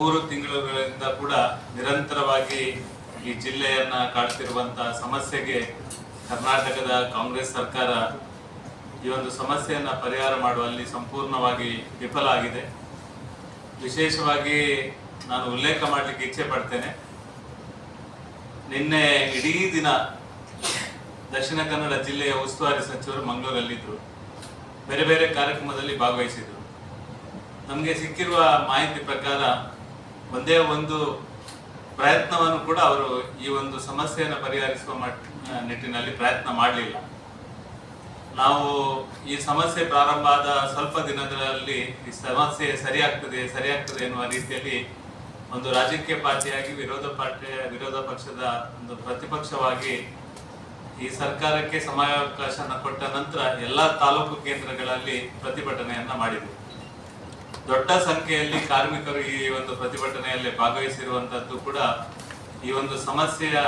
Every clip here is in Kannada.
ಮೂರು ತಿಂಗಳುಗಳಿಂದ ಕೂಡ ನಿರಂತರವಾಗಿ ಈ ಜಿಲ್ಲೆಯನ್ನ ಕಾಡ್ತಿರುವಂತಹ ಸಮಸ್ಯೆಗೆ ಕರ್ನಾಟಕದ ಕಾಂಗ್ರೆಸ್ ಸರ್ಕಾರ ಈ ಒಂದು ಸಮಸ್ಯೆಯನ್ನ ಪರಿಹಾರ ಮಾಡುವಲ್ಲಿ ಸಂಪೂರ್ಣವಾಗಿ ವಿಫಲ ಆಗಿದೆ. ವಿಶೇಷವಾಗಿ ನಾನು ಉಲ್ಲೇಖ ಮಾಡಲಿಕ್ಕೆ ಇಚ್ಛೆ ಪಡ್ತೇನೆ. ನಿನ್ನೆ ಇಡೀ ದಿನ ದಕ್ಷಿಣ ಕನ್ನಡ ಜಿಲ್ಲೆಯ ಉಸ್ತುವಾರಿ ಸಚಿವರು ಮಂಗಳೂರಲ್ಲಿದ್ದರು ಬೇರೆ ಬೇರೆ ಕಾರ್ಯಕ್ರಮದಲ್ಲಿ ಭಾಗವಹಿಸಿದರು. ನಮಗೆ ಸಿಕ್ಕಿರುವ ಮಾಹಿತಿ ಪ್ರಕಾರ ಒಂದೇ ಒಂದು ಪ್ರಯತ್ನವನ್ನು ಕೂಡ ಅವರು ಈ ಒಂದು ಸಮಸ್ಯೆಯನ್ನು ಪರಿಹರಿಸುವ ನಿಟ್ಟಿನಲ್ಲಿ ಪ್ರಯತ್ನ ಮಾಡಲಿಲ್ಲ. ನಾವು ಈ ಸಮಸ್ಯೆ ಪ್ರಾರಂಭ ಆದ ಸ್ವಲ್ಪ ದಿನಗಳಲ್ಲಿ ಈ ಸಮಸ್ಯೆ ಸರಿಯಾಗ್ತದೆ ಸರಿಯಾಗ್ತದೆ ಎನ್ನುವ ರೀತಿಯಲ್ಲಿ ಒಂದು ರಾಜಕೀಯ ಪಾರ್ಟಿಯಾಗಿ, ವಿರೋಧ ಪಾರ್ಟಿಯ, ವಿರೋಧ ಪಕ್ಷದ ಒಂದು ಪ್ರತಿಪಕ್ಷವಾಗಿ ಈ ಸರ್ಕಾರಕ್ಕೆ ಸಮಯಾವಕಾಶನ ಕೊಟ್ಟ ನಂತರ ಎಲ್ಲ ತಾಲೂಕು ಕೇಂದ್ರಗಳಲ್ಲಿ ಪ್ರತಿಭಟನೆಯನ್ನ ಮಾಡಿದರು ದೊಡ್ಡ ಸಂಖ್ಯೆಯಲ್ಲಿ ಕಾರ್ಮಿಕರು ಈ ಒಂದು ಪ್ರತಿಭಟನೆಯಲ್ಲಿ ಭಾಗವಹಿಸಿರುವಂತದ್ದು ಕೂಡ ಈ ಒಂದು ಸಮಸ್ಯೆಯ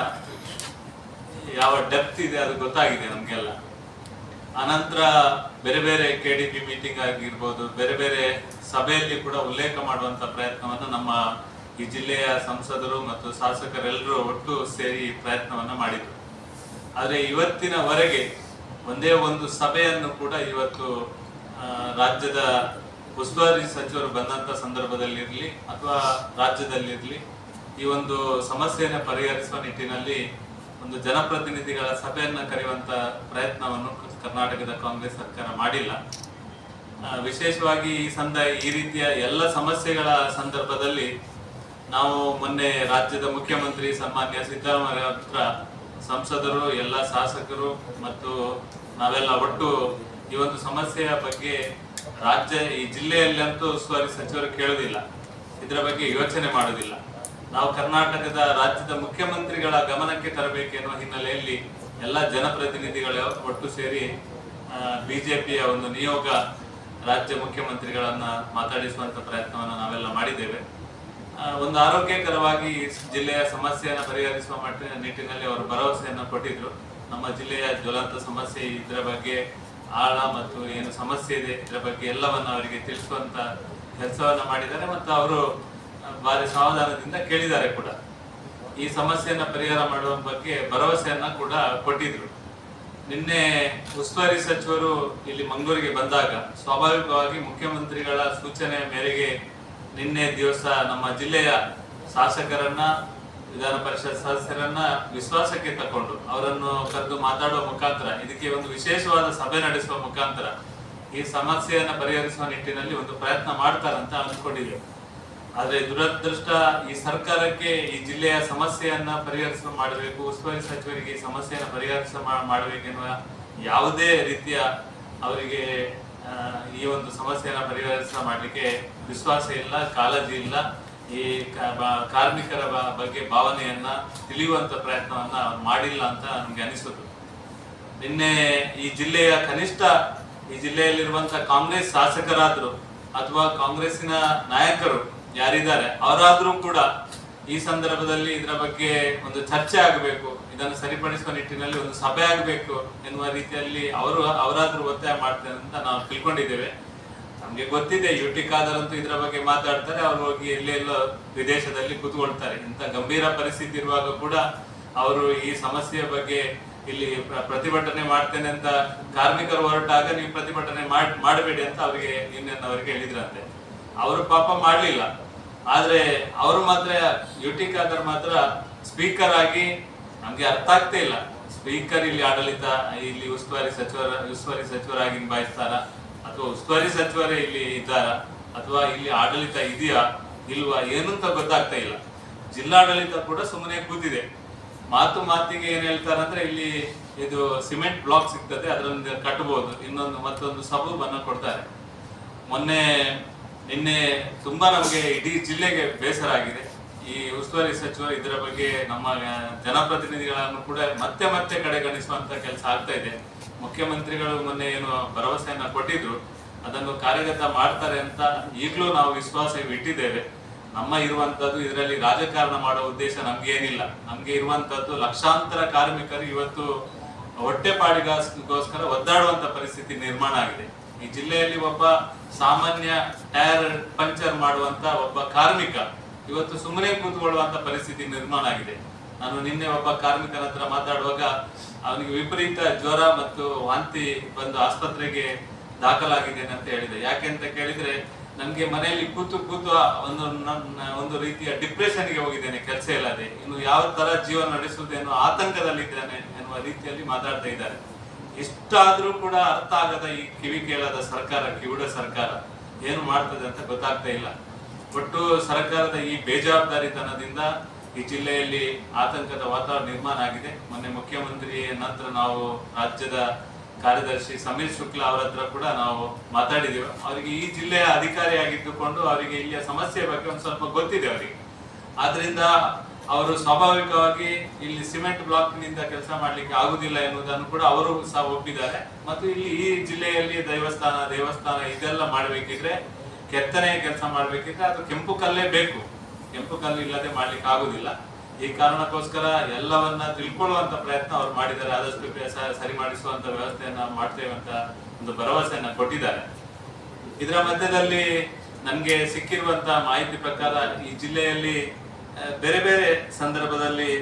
ಯಾವ ಡೆಪ್ತ್ ಇದೆ ಅದು ಗೊತ್ತಾಗಿದೆ ನಮ್ಗೆಲ್ಲ. ಅನಂತರ ಬೇರೆ ಬೇರೆ ಕೆ ಡಿ ಪಿ ಮೀಟಿಂಗ್ ಆಗಿರ್ಬೋದು, ಬೇರೆ ಬೇರೆ ಸಭೆಯಲ್ಲಿ ಕೂಡ ಉಲ್ಲೇಖ ಮಾಡುವಂತ ಪ್ರಯತ್ನವನ್ನು ನಮ್ಮ ಈ ಜಿಲ್ಲೆಯ ಸಂಸದರು ಮತ್ತು ಶಾಸಕರೆಲ್ಲರೂ ಒಟ್ಟು ಸೇರಿ ಪ್ರಯತ್ನವನ್ನು ಮಾಡಿದರು. ಆದರೆ ಇವತ್ತಿನವರೆಗೆ ಒಂದೇ ಒಂದು ಸಭೆಯನ್ನು ಕೂಡ ಇವತ್ತು ರಾಜ್ಯದ ಉಸ್ತುವಾರಿ ಸಚಿವರು ಬಂದಂತ ಸಂದರ್ಭದಲ್ಲಿರ್ಲಿ ಅಥವಾ ರಾಜ್ಯದಲ್ಲಿರ್ಲಿ ಈ ಒಂದು ಸಮಸ್ಯೆಯನ್ನು ಪರಿಹರಿಸುವ ನಿಟ್ಟಿನಲ್ಲಿ ಒಂದು ಜನಪ್ರತಿನಿಧಿಗಳ ಸಭೆಯನ್ನ ಕರೆಯುವಂತ ಪ್ರಯತ್ನವನ್ನು ಕರ್ನಾಟಕದ ಕಾಂಗ್ರೆಸ್ ಸರ್ಕಾರ ಮಾಡಿಲ್ಲ. ವಿಶೇಷವಾಗಿ ಈ ಸಂದ ಈ ರೀತಿಯ ಎಲ್ಲ ಸಮಸ್ಯೆಗಳ ಸಂದರ್ಭದಲ್ಲಿ ನಾವು ಮೊನ್ನೆ ರಾಜ್ಯದ ಮುಖ್ಯಮಂತ್ರಿ ಸನ್ಮಾನ್ಯ ಸಿದ್ದರಾಮಯ್ಯ ಹತ್ರ ಸಂಸದರು, ಎಲ್ಲ ಶಾಸಕರು ಮತ್ತು ನಾವೆಲ್ಲ ಒಟ್ಟು ಈ ಒಂದು ಸಮಸ್ಯೆಯ ಬಗ್ಗೆ ರಾಜ್ಯ, ಈ ಜಿಲ್ಲೆಯಲ್ಲಂತೂ ಉಸ್ತುವಾರಿ ಸಚಿವರು ಕೇಳುವುದಿಲ್ಲ ಇದರ ಬಗ್ಗೆ ಯೋಚನೆ ಮಾಡುವುದಿಲ್ಲ ನಾವು ಕರ್ನಾಟಕದ ರಾಜ್ಯದ ಮುಖ್ಯಮಂತ್ರಿಗಳ ಗಮನಕ್ಕೆ ತರಬೇಕೆನ್ನುವ ಹಿನ್ನೆಲೆಯಲ್ಲಿ ಎಲ್ಲ ಜನಪ್ರತಿನಿಧಿಗಳ ಒಟ್ಟು ಸೇರಿ ಬಿಜೆಪಿಯ ಒಂದು ನಿಯೋಗ ರಾಜ್ಯ ಮುಖ್ಯಮಂತ್ರಿಗಳನ್ನ ಮಾತಾಡಿಸುವಂತ ಪ್ರಯತ್ನವನ್ನು ನಾವೆಲ್ಲ ಮಾಡಿದ್ದೇವೆ. ಒಂದು ಆರೋಗ್ಯಕರವಾಗಿ ಜಿಲ್ಲೆಯ ಸಮಸ್ಯೆಯನ್ನು ಪರಿಹರಿಸುವ ಮಟ್ಟ ನಿಟ್ಟಿನಲ್ಲಿ ಅವರು ಭರವಸೆಯನ್ನು ಕೊಟ್ಟಿದ್ರು. ನಮ್ಮ ಜಿಲ್ಲೆಯ ಜ್ವಲಂತ ಸಮಸ್ಯೆ ಇದರ ಬಗ್ಗೆ ಆಳ ಮತ್ತು ಏನು ಸಮಸ್ಯೆ ಇದೆ, ಇದರ ಬಗ್ಗೆ ಎಲ್ಲವನ್ನು ಅವರಿಗೆ ತಿಳಿಸುವಂತ ಕೆಲಸವನ್ನು ಮಾಡಿದ್ದಾರೆ ಮತ್ತು ಅವರು ಭಾರಿ ಸಾವಧಾನದಿಂದ ಕೇಳಿದ್ದಾರೆ ಕೂಡ. ಈ ಸಮಸ್ಯೆಯನ್ನ ಪರಿಹಾರ ಮಾಡುವ ಬಗ್ಗೆ ಭರವಸೆಯನ್ನ ಕೂಡ ಕೊಟ್ಟಿದ್ರು. ನಿನ್ನೆ ಉಸ್ತುವಾರಿ ಸಚಿವರು ಇಲ್ಲಿ ಮಂಗಳೂರಿಗೆ ಬಂದಾಗ ಸ್ವಾಭಾವಿಕವಾಗಿ ಮುಖ್ಯಮಂತ್ರಿಗಳ ಸೂಚನೆ ಮೇರೆಗೆ ನಿನ್ನೆ ದಿವಸ ನಮ್ಮ ಜಿಲ್ಲೆಯ ಶಾಸಕರನ್ನ ವಿಧಾನ ಪರಿಷತ್ ಸದಸ್ಯರನ್ನ ವಿಶ್ವಾಸಕ್ಕೆ ತಕೊಂಡು ಅವರನ್ನು ಕರೆದು ಮಾತಾಡುವ ಮುಖಾಂತರ, ಇದಕ್ಕೆ ಒಂದು ವಿಶೇಷವಾದ ಸಭೆ ನಡೆಸುವ ಮುಖಾಂತರ ಈ ಸಮಸ್ಯೆಯನ್ನ ಪರಿಹರಿಸುವ ನಿಟ್ಟಿನಲ್ಲಿ ಒಂದು ಪ್ರಯತ್ನ ಮಾಡ್ತಾರಂತ ಅನ್ಕೊಂಡಿದೆ ಆದ್ರೆ ದುರದೃಷ್ಟ ಈ ಸರ್ಕಾರಕ್ಕೆ ಈ ಜಿಲ್ಲೆಯ ಸಮಸ್ಯೆಯನ್ನ ಪರಿಹರಿಸ ಮಾಡಬೇಕು, ಉಸ್ತುವಾರಿ ಸಚಿವರಿಗೆ ಈ ಸಮಸ್ಯೆಯನ್ನ ಪರಿಹರಿಸ ಮಾಡಬೇಕೆನ್ನುವ ಯಾವುದೇ ರೀತಿಯ ಅವರಿಗೆ ಈ ಒಂದು ಸಮಸ್ಯೆಯನ್ನ ಪರಿಹರಿಸ ಮಾಡಲಿಕ್ಕೆ ವಿಶ್ವಾಸ ಇಲ್ಲ, ಕಾಳಜಿ ಇಲ್ಲ. ಈ ಕಾರ್ಮಿಕರ ಬಗ್ಗೆ ಭಾವನೆಯನ್ನ ತಿಳಿಯುವಂತ ಪ್ರಯತ್ನವನ್ನ ಮಾಡಿಲ್ಲ ಅಂತ ನಮ್ಗೆ ಅನಿಸುತ್ತೆ. ನಿನ್ನೆ ಈ ಜಿಲ್ಲೆಯ ಕನಿಷ್ಠ ಈ ಜಿಲ್ಲೆಯಲ್ಲಿರುವಂತ ಕಾಂಗ್ರೆಸ್ ಶಾಸಕರಾದ್ರು ಅಥವಾ ಕಾಂಗ್ರೆಸ್ಸಿನ ನಾಯಕರು ಯಾರಿದ್ದಾರೆ, ಅವರಾದ್ರೂ ಕೂಡ ಈ ಸಂದರ್ಭದಲ್ಲಿ ಇದರ ಬಗ್ಗೆ ಒಂದು ಚರ್ಚೆ ಆಗಬೇಕು, ಇದನ್ನು ಸರಿಪಡಿಸುವ ನಿಟ್ಟಿನಲ್ಲಿ ಒಂದು ಸಭೆ ಆಗಬೇಕು ಎನ್ನುವ ರೀತಿಯಲ್ಲಿ ಅವರು, ಅವರಾದ್ರೂ ಒತ್ತಾಯ ಮಾಡ್ತಾರೆ ಅಂತ ನಾವು ತಿಳ್ಕೊಂಡಿದ್ದೇವೆ. ನಮ್ಗೆ ಗೊತ್ತಿದೆ ಯುಟಿ ಖಾದರ್ ಇದರ ಬಗ್ಗೆ ಮಾತಾಡ್ತಾರೆ, ಅವ್ರು ಹೋಗಿ ಎಲ್ಲೆಲ್ಲೋ ವಿದೇಶದಲ್ಲಿ ಕೂತ್ಕೊಳ್ತಾರೆ. ಇಂಥ ಗಂಭೀರ ಪರಿಸ್ಥಿತಿ ಇರುವಾಗ ಕೂಡ ಅವರು ಈ ಸಮಸ್ಯೆಯ ಬಗ್ಗೆ ಇಲ್ಲಿ ಪ್ರ- ಪ್ರತಿಭಟನೆ ಮಾಡ್ತೇನೆ ಅಂತ ಕಾರ್ಮಿಕರು ಹೊರಟಾಗ ನೀವು ಪ್ರತಿಭಟನೆ ಮಾಡ್, ಮಾಡಬೇಡಿ ಅಂತ ಅವರಿಗೆ ಯೂನಿಯನ್ ಅವರಿಗೆ ಹೇಳಿದ್ರಂತೆ. ಅವರು ಪಾಪ ಮಾಡಲಿಲ್ಲ. ಆದ್ರೆ ಅವರು ಮಾತ್ರ ಯುಟಿ ಖಾದರ್ ಮಾತ್ರ ಸ್ಪೀಕರ್ ಆಗಿ ನಮ್ಗೆ ಅರ್ಥ ಆಗ್ತಾ ಇಲ್ಲ. ಸ್ಪೀಕರ್ ಇಲ್ಲಿ ಆಡಳಿತ, ಇಲ್ಲಿ ಉಸ್ತುವಾರಿ ಸಚಿವರ, ಉಸ್ತುವಾರಿ ಸಚಿವರಾಗಿ ನಿಭಾಯಿಸ್ತಾರ? ಅಥವಾ ಉಸ್ತುವಾರಿ ಸಚಿವರೇ ಇಲ್ಲಿ ಇದ್ದಾರ? ಅಥವಾ ಇಲ್ಲಿ ಆಡಳಿತ ಇದೆಯಾ? ಇಲ್ವಾ? ಏನಂತ ಗೊತ್ತಾಗ್ತಾ ಇಲ್ಲ. ಜಿಲ್ಲಾಡಳಿತ ಕೂಡ ಸುಮ್ಮನೆ ಕೂತಿದೆ. ಮಾತು ಮಾತಿಗೆ ಏನ್ ಹೇಳ್ತಾರಂದ್ರೆ ಇಲ್ಲಿ ಇದು ಸಿಮೆಂಟ್ ಬ್ಲಾಕ್ ಸಿಗ್ತದೆ ಅದರಿಂದ ಕಟ್ಟಬಹುದು ಇನ್ನೊಂದು ಮತ್ತೊಂದು ಸಬೂಬನ್ನ ಕೊಡ್ತಾರೆ. ಮೊನ್ನೆ, ನಿನ್ನೆ ತುಂಬಾ ನಮಗೆ ಇಡೀ ಜಿಲ್ಲೆಗೆ ಬೇಸರ ಆಗಿದೆ. ಈ ಉಸ್ತುವಾರಿ ಸಚಿವರು ಇದರ ಬಗ್ಗೆ ನಮ್ಮ ಜನಪ್ರತಿನಿಧಿಗಳನ್ನು ಕೂಡ ಮತ್ತೆ ಮತ್ತೆ ಕಡೆಗಣಿಸುವಂತ ಕೆಲಸ ಆಗ್ತಾ ಇದೆ. ಮುಖ್ಯಮಂತ್ರಿಗಳು ಮೊನ್ನೆ ಏನು ಭರವಸೆಯನ್ನ ಕೊಟ್ಟಿದ್ರು, ಅದನ್ನು ಕಾರ್ಯಗತ ಮಾಡ್ತಾರೆ ಅಂತ ಈಗಲೂ ನಾವು ವಿಶ್ವಾಸ ಇಟ್ಟಿದ್ದೇವೆ. ನಮ್ಮ ಇರುವಂತದ್ದು ಇದರಲ್ಲಿ ರಾಜಕಾರಣ ಮಾಡೋ ಉದ್ದೇಶ ನಮ್ಗೇನಿಲ್ಲ. ನಮ್ಗೆ ಇರುವಂತದ್ದು ಲಕ್ಷಾಂತರ ಕಾರ್ಮಿಕರು ಇವತ್ತು ಹೊಟ್ಟೆಪಾಡಿಗೋಸ್ಕರ ಒದ್ದಾಡುವಂತ ಪರಿಸ್ಥಿತಿ ನಿರ್ಮಾಣ ಆಗಿದೆ. ಈ ಜಿಲ್ಲೆಯಲ್ಲಿ ಒಬ್ಬ ಸಾಮಾನ್ಯ ಟೈರ್ ಪಂಚರ್ ಮಾಡುವಂತ ಒಬ್ಬ ಕಾರ್ಮಿಕ ಇವತ್ತು ಸುಮ್ಮನೆ ಕೂತ್ಕೊಳ್ಳುವಂತ ಪರಿಸ್ಥಿತಿ ನಿರ್ಮಾಣ ಆಗಿದೆ. ನಾನು ನಿನ್ನೆ ಒಬ್ಬ ಕಾರ್ಮಿಕನ ಹತ್ರ ಮಾತಾಡುವಾಗ ಅವನಿಗೆ ವಿಪರೀತ ಜ್ವರ ಮತ್ತು ವಾಂತಿ ಬಂದು ಆಸ್ಪತ್ರೆಗೆ ದಾಖಲಾಗಿದ್ದೇನೆ ಅಂತ ಹೇಳಿದೆ. ಯಾಕೆ ಅಂತ ಕೇಳಿದ್ರೆ, ನನ್ಗೆ ಮನೆಯಲ್ಲಿ ಕೂತು ಕೂತು ಒಂದು ನನ್ನ ಒಂದು ರೀತಿಯ ಡಿಪ್ರೆಷನ್ಗೆ ಹೋಗಿದ್ದೇನೆ ಕೆಲಸ ಇಲ್ಲದೆ. ಇನ್ನು ಯಾವ ತರ ಜೀವನ ನಡೆಸುವುದೇನೋ ಆತಂಕದಲ್ಲಿದ್ದೇನೆ ಎನ್ನುವ ರೀತಿಯಲ್ಲಿ ಮಾತಾಡ್ತಾ ಇದ್ದಾರೆ. ಇಷ್ಟಾದ್ರೂ ಕೂಡ ಅರ್ಥ ಆಗದ ಈ ಕಿವಿ ಕೇಳದ ಸರ್ಕಾರ, ಕಿವುಡ ಸರ್ಕಾರ ಏನು ಮಾಡ್ತದೆ ಅಂತ ಗೊತ್ತಾಗ್ತಾ ಇಲ್ಲ. ಒಟ್ಟು ಸರ್ಕಾರದ ಈ ಬೇಜವಾಬ್ದಾರಿತನದಿಂದ ಈ ಜಿಲ್ಲೆಯಲ್ಲಿ ಆತಂಕದ ವಾತಾವರಣ ನಿರ್ಮಾಣ ಆಗಿದೆ. ಮೊನ್ನೆ ಮುಖ್ಯಮಂತ್ರಿ ನಂತರ ನಾವು ರಾಜ್ಯದ ಕಾರ್ಯದರ್ಶಿ ಸಮೀರ್ ಶುಕ್ಲಾ ಅವರ ಹತ್ರ ಕೂಡ ನಾವು ಮಾತಾಡಿದೆವು. ಅವರಿಗೆ ಈ ಜಿಲ್ಲೆಯ ಅಧಿಕಾರಿಯಾಗಿದ್ದುಕೊಂಡು ಅವರಿಗೆ ಇಲ್ಲಿಯ ಸಮಸ್ಯೆ ಬಗ್ಗೆ ಒಂದು ಸ್ವಲ್ಪ ಗೊತ್ತಿದೆ ಅವರಿಗೆ. ಆದ್ರಿಂದ ಅವರು ಸ್ವಾಭಾವಿಕವಾಗಿ ಇಲ್ಲಿ ಸಿಮೆಂಟ್ ಬ್ಲಾಕ್ನಿಂದ ಕೆಲಸ ಮಾಡಲಿಕ್ಕೆ ಆಗುದಿಲ್ಲ ಎನ್ನುವುದನ್ನು ಕೂಡ ಅವರು ಸಹ ಒಪ್ಪಿದ್ದಾರೆ. ಮತ್ತು ಇಲ್ಲಿ ಈ ಜಿಲ್ಲೆಯಲ್ಲಿ ದೈವಸ್ಥಾನ, ದೇವಸ್ಥಾನ ಇದೆಲ್ಲ ಮಾಡಬೇಕಿದ್ರೆ ಕೆತ್ತನೆ ಕೆಲಸ ಮಾಡಬೇಕಿದ್ರೆ ಅದು ಕೆಂಪು ಕಲ್ಲೇ ಬೇಕು. ಕೆಂಪು ಕಲ್ಲು ಇಲ್ಲದೆ ಮಾಡ್ಲಿಕ್ಕೆ ಆಗುದಿಲ್ಲ. ಈ ಕಾರಣಕ್ಕೋಸ್ಕರ ಎಲ್ಲವನ್ನ ತಿಳ್ಕೊಳ್ಳುವಂತ ಪ್ರಯತ್ನ ಅವ್ರು ಮಾಡಿದ್ದಾರೆ. ಆದಷ್ಟು ಸರಿ ಮಾಡಿಸುವಂತ ವ್ಯವಸ್ಥೆಯನ್ನ ಮಾಡ್ತೇವೆ ಅಂತ ಒಂದು ಭರವಸೆಯನ್ನ ಕೊಟ್ಟಿದ್ದಾರೆ. ಇದರ ಮಧ್ಯದಲ್ಲಿ ನನಗೆ ಸಿಕ್ಕಿರುವಂತ ಮಾಹಿತಿ ಪ್ರಕಾರ ಈ ಜಿಲ್ಲೆಯಲ್ಲಿ ಬೇರೆ ಬೇರೆ ಸಂದರ್ಭದಲ್ಲಿ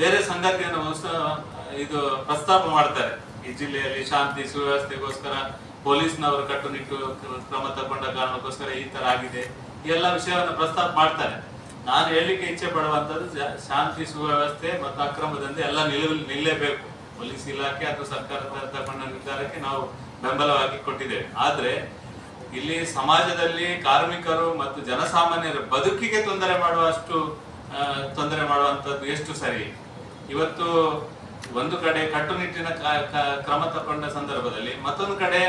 ಬೇರೆ ಸಂಗತಿಯನ್ನು ಇದು ಪ್ರಸ್ತಾಪ ಮಾಡ್ತಾರೆ. ಈ ಜಿಲ್ಲೆಯಲ್ಲಿ ಶಾಂತಿ ಸುವ್ಯವಸ್ಥೆಗೋಸ್ಕರ ಪೊಲೀಸ್ನವರು ಕಟ್ಟುನಿಟ್ಟು ಕ್ರಮ ತಗೊಂಡ ಕಾರಣಕ್ಕೋಸ್ಕರ ಈ ತರ ಆಗಿದೆ. ಎಲ್ಲ ವಿಷಯವನ್ನು ಪ್ರಸ್ತಾಪ ಮಾಡ್ತಾರೆ. ನಾನು ಹೇಳಲಿಕ್ಕೆ ಇಚ್ಛೆ ಪಡುವಂಥದ್ದು ಶಾಂತಿ ಸುವ್ಯವಸ್ಥೆ ಮತ್ತು ಅಕ್ರಮ ದಂಧೆ ಎಲ್ಲ ನಿಲ್, ನಿಲ್ಲೇಬೇಕು. ಪೊಲೀಸ್ ಇಲಾಖೆ ಅಥವಾ ಸರ್ಕಾರ ತಕ್ಕೊಂಡ ನಿರ್ಧಾರಕ್ಕೆ ನಾವು ಬೆಂಬಲವಾಗಿ ಕೊಟ್ಟಿದ್ದೇವೆ. ಆದ್ರೆ ಇಲ್ಲಿ ಸಮಾಜದಲ್ಲಿ ಕಾರ್ಮಿಕರು ಮತ್ತು ಜನಸಾಮಾನ್ಯರ ಬದುಕಿಗೆ ತೊಂದರೆ ಮಾಡುವಷ್ಟು ತೊಂದರೆ ಮಾಡುವಂತದ್ದು ಎಷ್ಟು ಸರಿ? ಇವತ್ತು ಒಂದು ಕಡೆ ಕಟ್ಟುನಿಟ್ಟಿನ ಕ್ರಮ ತಗೊಂಡ ಸಂದರ್ಭದಲ್ಲಿ ಮತ್ತೊಂದು ಕಡೆ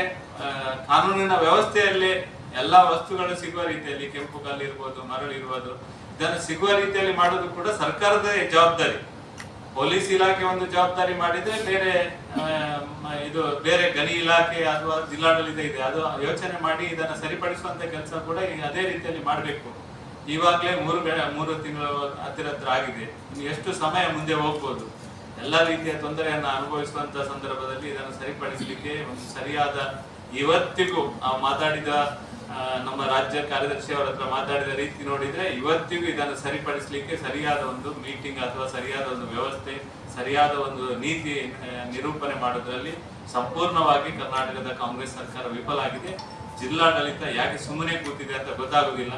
ಕಾನೂನಿನ ವ್ಯವಸ್ಥೆಯಲ್ಲಿ ಎಲ್ಲಾ ವಸ್ತುಗಳು ಸಿಗುವ ರೀತಿಯಲ್ಲಿ, ಕೆಂಪು ಕಲ್ಲು ಇರ್ಬೋದು, ಮರಳು ಇರ್ಬೋದು, ಇದನ್ನು ಸಿಗುವ ರೀತಿಯಲ್ಲಿ ಮಾಡೋದು ಕೂಡ ಸರ್ಕಾರದ ಜವಾಬ್ದಾರಿ. ಪೊಲೀಸ್ ಇಲಾಖೆ ಒಂದು ಜವಾಬ್ದಾರಿ ಮಾಡಿದ್ರೆ ಬೇರೆ ಇದು ಬೇರೆ ಗಣಿ ಇಲಾಖೆ ಅಥವಾ ಜಿಲ್ಲಾಡಳಿತ ಇದೆ, ಅದು ಯೋಚನೆ ಮಾಡಿ ಇದನ್ನು ಸರಿಪಡಿಸುವಂತ ಕೆಲಸ ಕೂಡ ಅದೇ ರೀತಿಯಲ್ಲಿ ಮಾಡಬೇಕು. ಇವಾಗಲೇ ಮೂರು ಮೂರು ತಿಂಗಳು ಹತ್ತಿರ ಹತ್ರ ಆಗಿದೆ. ಎಷ್ಟು ಸಮಯ ಮುಂದೆ ಹೋಗ್ಬೋದು? ಎಲ್ಲ ರೀತಿಯ ತೊಂದರೆಯನ್ನು ಅನುಭವಿಸುವಂತ ಸಂದರ್ಭದಲ್ಲಿ ಇದನ್ನು ಸರಿಪಡಿಸಲಿಕ್ಕೆ ಒಂದು ಸರಿಯಾದ ಇವತ್ತಿಗೂ ಮಾತಾಡಿದ ನಮ್ಮ ರಾಜ್ಯ ಕಾರ್ಯದರ್ಶಿ ಅವರ ಹತ್ರ ಮಾತಾಡಿದ ರೀತಿ ನೋಡಿದ್ರೆ ಇವತ್ತಿಗೂ ಇದನ್ನು ಸರಿಪಡಿಸಲಿಕ್ಕೆ ಸರಿಯಾದ ಒಂದು ಮೀಟಿಂಗ್ ಅಥವಾ ಸರಿಯಾದ ಒಂದು ವ್ಯವಸ್ಥೆ, ಸರಿಯಾದ ಒಂದು ನೀತಿ ನಿರೂಪಣೆ ಮಾಡೋದ್ರಲ್ಲಿ ಸಂಪೂರ್ಣವಾಗಿ ಕರ್ನಾಟಕದ ಕಾಂಗ್ರೆಸ್ ಸರ್ಕಾರ ವಿಫಲ ಆಗಿದೆ. ಜಿಲ್ಲಾಡಳಿತ ಯಾಕೆ ಸುಮ್ಮನೆ ಕೂತಿದೆ ಅಂತ ಗೊತ್ತಾಗುದಿಲ್ಲ.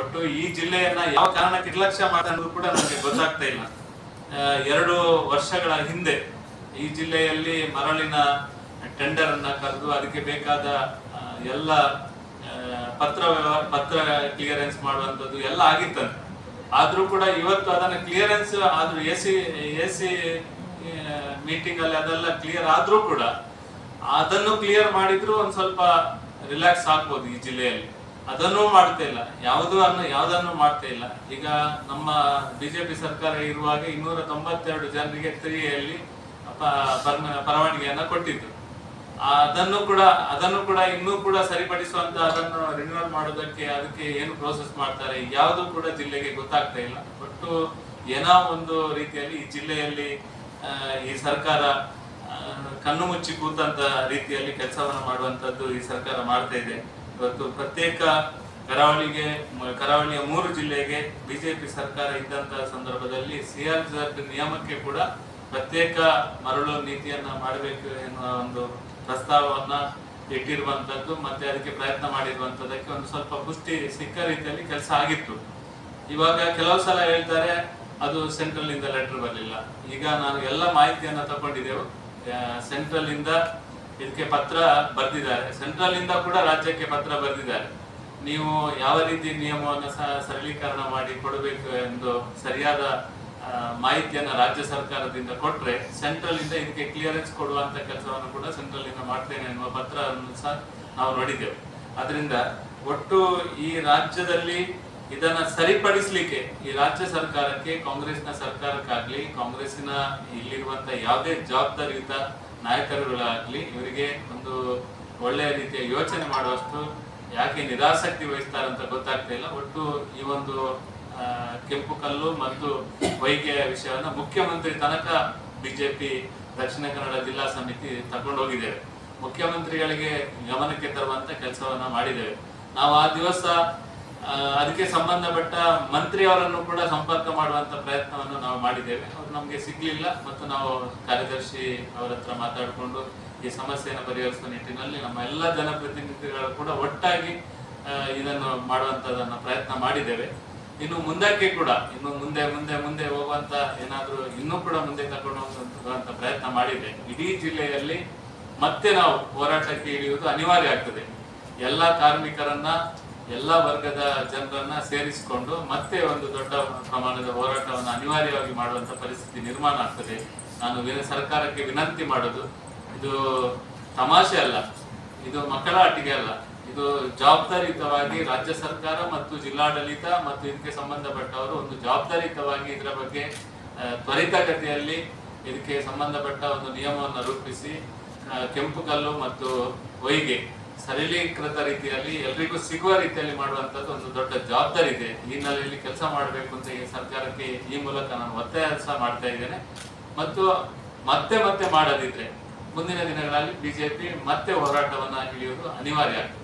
ಒಟ್ಟು ಈ ಜಿಲ್ಲೆಯನ್ನ ಯಾವ ಕಾರಣಕ್ಕೆ ನಿರ್ಲಕ್ಷ್ಯ ಮಾಡೋದು ಕೂಡ ನನಗೆ ಗೊತ್ತಾಗ್ತಾ ಇಲ್ಲ. ಎರಡು ವರ್ಷಗಳ ಹಿಂದೆ ಈ ಜಿಲ್ಲೆಯಲ್ಲಿ ಮರಳಿನ ಟೆಂಡರ್ ಅನ್ನ ಕರೆದು ಅದಕ್ಕೆ ಬೇಕಾದ ಎಲ್ಲ ಪತ್ರ ವ್ಯವಹಾರ ಪತ್ರ ಕ್ಲಿಯರೆನ್ಸ್ ಮಾಡುವಂಥದ್ದು ಎಲ್ಲ ಆಗಿತ್ತಂತೆ ಆದರೂ ಕೂಡ ಇವತ್ತು ಅದನ್ನು ಕ್ಲಿಯರೆನ್ಸ್ ಆದರೂ ಎ ಸಿ ಎ ಸಿ ಮೀಟಿಂಗಲ್ಲಿ ಅದೆಲ್ಲ ಕ್ಲಿಯರ್ ಆದರೂ ಕೂಡ ಅದನ್ನು ಕ್ಲಿಯರ್ ಮಾಡಿದ್ರು ಒಂದು ಸ್ವಲ್ಪ ರಿಲ್ಯಾಕ್ಸ್ ಆಗ್ಬೋದು ಈ ಜಿಲ್ಲೆಯಲ್ಲಿ. ಅದನ್ನೂ ಮಾಡ್ತಾ ಇಲ್ಲ. ಯಾವುದು ಅನ್ನು ಯಾವುದನ್ನು ಮಾಡ್ತಾ ಇಲ್ಲ. ಈಗ ನಮ್ಮ ಬಿಜೆಪಿ ಸರ್ಕಾರ ಇರುವಾಗ ಇನ್ನೂರ ತೊಂಬತ್ತೆರಡು ಜನರಿಗೆ ತ್ರೀಯಲ್ಲಿ ಪರವಾನಗಿಯನ್ನು ಕೊಟ್ಟಿದ್ದು ಆ, ಅದನ್ನು ಕೂಡ ಅದನ್ನು ಕೂಡ ಇನ್ನೂ ಕೂಡ ಸರಿಪಡಿಸುವಂತ ಅದನ್ನು ರಿನ್ಯೂವಲ್ ಮಾಡೋದಕ್ಕೆ ಅದಕ್ಕೆ ಏನು ಪ್ರೋಸೆಸ್ ಮಾಡ್ತಾರೆ, ಯಾವುದು ಕೂಡ ಜಿಲ್ಲೆಗೆ ಗೊತ್ತಾಗ್ತಾ ಇಲ್ಲ. ಬಟ್ ಏನೋ ಒಂದು ರೀತಿಯಲ್ಲಿ ಈ ಜಿಲ್ಲೆಯಲ್ಲಿ ಈ ಸರ್ಕಾರ ಕಣ್ಣು ಮುಚ್ಚಿ ಕೂತಂತ ರೀತಿಯಲ್ಲಿ ಕೆಲಸವನ್ನು ಮಾಡುವಂತದ್ದು ಈ ಸರ್ಕಾರ ಮಾಡ್ತಾ ಇದೆ. ಇವತ್ತು ಪ್ರತ್ಯೇಕ ಕರಾವಳಿಗೆ, ಕರಾವಳಿಯ ಮೂರು ಜಿಲ್ಲೆಗೆ ಬಿಜೆಪಿ ಸರ್ಕಾರ ಇದ್ದಂತ ಸಂದರ್ಭದಲ್ಲಿ ಸಿಆರ್ ನಿಯಮಕ್ಕೆ ಕೂಡ ಪ್ರತ್ಯೇಕ ಮರಳು ನೀತಿಯನ್ನ ಮಾಡಬೇಕು ಎನ್ನುವ ಒಂದು ಪ್ರಸ್ತಾವವನ್ನ ಇಟ್ಟಿರುವಂಥದ್ದು ಮತ್ತೆ ಅದಕ್ಕೆ ಪ್ರಯತ್ನ ಮಾಡಿರುವಂಥದ್ದಕ್ಕೆ ಒಂದು ಸ್ವಲ್ಪ ಪುಷ್ಟಿ ಸಿಕ್ಕ ರೀತಿಯಲ್ಲಿ ಕೆಲಸ ಆಗಿತ್ತು. ಇವಾಗ ಕೆಲವು ಸಲ ಹೇಳ್ತಾರೆ, ಅದು ಸೆಂಟ್ರಲ್ ಇಂದ ಲೆಟರ್ ಬರಲಿಲ್ಲ. ಈಗ ನಾನು ಎಲ್ಲ ಮಾಹಿತಿಯನ್ನ ತಗೊಂಡಿದ್ದೆವು. ಸೆಂಟ್ರಲ್ ಇಂದ ಇದಕ್ಕೆ ಪತ್ರ ಬರೆದಿದ್ದಾರೆ. ಸೆಂಟ್ರಲ್ ಇಂದ ಕೂಡ ರಾಜ್ಯಕ್ಕೆ ಪತ್ರ ಬರೆದಿದ್ದಾರೆ. ನೀವು ಯಾವ ರೀತಿ ನಿಯಮವನ್ನು ಸರಳೀಕರಣ ಮಾಡಿ ಕೊಡಬೇಕು ಎಂದು ಸರಿಯಾದ ಮಾಹಿತಿಯನ್ನ ರಾಜ್ಯ ಸರ್ಕಾರದಿಂದ ಕೊಟ್ರೆ ಸೆಂಟ್ರಲ್ ಇಂದ ಇದಕ್ಕೆ ಕ್ಲಿಯರೆನ್ಸ್ ಕೊಡುವಂತ ಕೆಲಸವನ್ನು ಕೂಡ ಸೆಂಟ್ರಲ್ ಇಂದ ಮಾಡ್ತೇನೆ ಎನ್ನುವ ಪತ್ರವನ್ನು ಸಹ ನಾವು ನೋಡಿದ್ದೇವೆ. ಅದರಿಂದ ಒಟ್ಟು ಈ ರಾಜ್ಯದಲ್ಲಿ ಇದನ್ನ ಸರಿಪಡಿಸಲಿಕ್ಕೆ ಈ ರಾಜ್ಯ ಸರ್ಕಾರಕ್ಕೆ, ಕಾಂಗ್ರೆಸ್ನ ಸರ್ಕಾರಕ್ಕಾಗ್ಲಿ, ಕಾಂಗ್ರೆಸ್ಸಿನ ಇಲ್ಲಿರುವಂತ ಯಾವುದೇ ಜವಾಬ್ದಾರಿಯುತ ನಾಯಕರುಗಳಾಗ್ಲಿ ಇವರಿಗೆ ಒಂದು ಒಳ್ಳೆಯ ರೀತಿಯ ಯೋಚನೆ ಮಾಡುವಷ್ಟು ಯಾಕೆ ನಿರಾಸಕ್ತಿ ವಹಿಸ್ತಾರೆ ಅಂತ ಗೊತ್ತಾಗ್ತಾ ಇಲ್ಲ. ಒಟ್ಟು ಈ ಒಂದು ಕೆಂಪು ಕಲ್ಲು ಮತ್ತು ವೈದ್ಯ ವಿಷಯವನ್ನು ಮುಖ್ಯಮಂತ್ರಿ ತನಕ ಬಿಜೆಪಿ ದಕ್ಷಿಣ ಕನ್ನಡ ಜಿಲ್ಲಾ ಸಮಿತಿ ತಗೊಂಡು ಹೋಗಿದ್ದೇವೆ. ಮುಖ್ಯಮಂತ್ರಿಗಳಿಗೆ ಗಮನಕ್ಕೆ ತರುವಂತ ಕೆಲಸವನ್ನ ಮಾಡಿದ್ದೇವೆ. ನಾವು ಆ ದಿವಸ ಅದಕ್ಕೆ ಸಂಬಂಧಪಟ್ಟ ಮಂತ್ರಿಯವರನ್ನು ಕೂಡ ಸಂಪರ್ಕ ಮಾಡುವಂತ ಪ್ರಯತ್ನವನ್ನು ನಾವು ಮಾಡಿದ್ದೇವೆ. ಅವ್ರು ನಮ್ಗೆ ಸಿಗ್ಲಿಲ್ಲ ಮತ್ತು ನಾವು ಕಾರ್ಯದರ್ಶಿ ಅವರ ಹತ್ರ ಮಾತಾಡಿಕೊಂಡು ಈ ಸಮಸ್ಯೆಯನ್ನು ಪರಿಹರಿಸುವ ನಿಟ್ಟಿನಲ್ಲಿ ನಮ್ಮ ಎಲ್ಲ ಜನಪ್ರತಿನಿಧಿಗಳು ಕೂಡ ಒಟ್ಟಾಗಿ ಇದನ್ನು ಮಾಡುವಂತದನ್ನ ಪ್ರಯತ್ನ ಮಾಡಿದ್ದೇವೆ. ಇನ್ನು ಮುಂದಕ್ಕೆ ಕೂಡ, ಇನ್ನು ಮುಂದೆ ಮುಂದೆ ಮುಂದೆ ಹೋಗುವಂತ ಏನಾದರೂ ಇನ್ನೂ ಕೂಡ ಮುಂದೆ ಕರ್ಕೊಂಡು ಹೋಗುವಂತ ಪ್ರಯತ್ನ ಮಾಡಿದೆ ಇಡೀ ಜಿಲ್ಲೆಯಲ್ಲಿ ಮತ್ತೆ ನಾವು ಹೋರಾಟಕ್ಕೆ ಇಳಿಯುವುದು ಅನಿವಾರ್ಯ ಆಗ್ತದೆ. ಎಲ್ಲ ಕಾರ್ಮಿಕರನ್ನ, ಎಲ್ಲ ವರ್ಗದ ಜನರನ್ನ ಸೇರಿಸಿಕೊಂಡು ಮತ್ತೆ ಒಂದು ದೊಡ್ಡ ಪ್ರಮಾಣದ ಹೋರಾಟವನ್ನು ಅನಿವಾರ್ಯವಾಗಿ ಮಾಡುವಂತ ಪರಿಸ್ಥಿತಿ ನಿರ್ಮಾಣ ಆಗ್ತದೆ. ನಾನು ಸರ್ಕಾರಕ್ಕೆ ವಿನಂತಿ ಮಾಡೋದು, ಇದು ತಮಾಷೆ ಅಲ್ಲ, ಇದು ಮಕ್ಕಳ ಆಟಿಕೆ ಅಲ್ಲ. ಇದು ಜವಾಬ್ದಾರಿಯುತವಾಗಿ ರಾಜ್ಯ ಸರ್ಕಾರ ಮತ್ತು ಜಿಲ್ಲಾಡಳಿತ ಮತ್ತು ಇದಕ್ಕೆ ಸಂಬಂಧಪಟ್ಟವರು ಒಂದು ಜವಾಬ್ದಾರಿಯುತವಾಗಿ ಇದರ ಬಗ್ಗೆ ತ್ವರಿತಗತಿಯಲ್ಲಿ ಇದಕ್ಕೆ ಸಂಬಂಧಪಟ್ಟ ಒಂದು ನಿಯಮವನ್ನು ರೂಪಿಸಿ ಕೆಂಪು ಕಲ್ಲು ಮತ್ತು ಹೊಯ್ಗೆ ಸರಳೀಕೃತ ರೀತಿಯಲ್ಲಿ ಎಲ್ರಿಗೂ ಸಿಗುವ ರೀತಿಯಲ್ಲಿ ಮಾಡುವಂಥದ್ದು ಒಂದು ದೊಡ್ಡ ಜವಾಬ್ದಾರಿ ಇದೆ. ಈ ಹಿನ್ನೆಲೆಯಲ್ಲಿ ಕೆಲಸ ಮಾಡಬೇಕು ಅಂತ ಈ ಸರ್ಕಾರಕ್ಕೆ ಈ ಮೂಲಕ ನಾನು ಒತ್ತಾಯಸ ಮಾಡ್ತಾ ಇದ್ದೇನೆ. ಮತ್ತು ಮತ್ತೆ ಮತ್ತೆ ಮಾಡದಿದ್ರೆ ಮುಂದಿನ ದಿನಗಳಲ್ಲಿ ಬಿಜೆಪಿ ಮತ್ತೆ ಹೋರಾಟವನ್ನು ಇಳಿಯುವುದು ಅನಿವಾರ್ಯ ಆಗ್ತದೆ.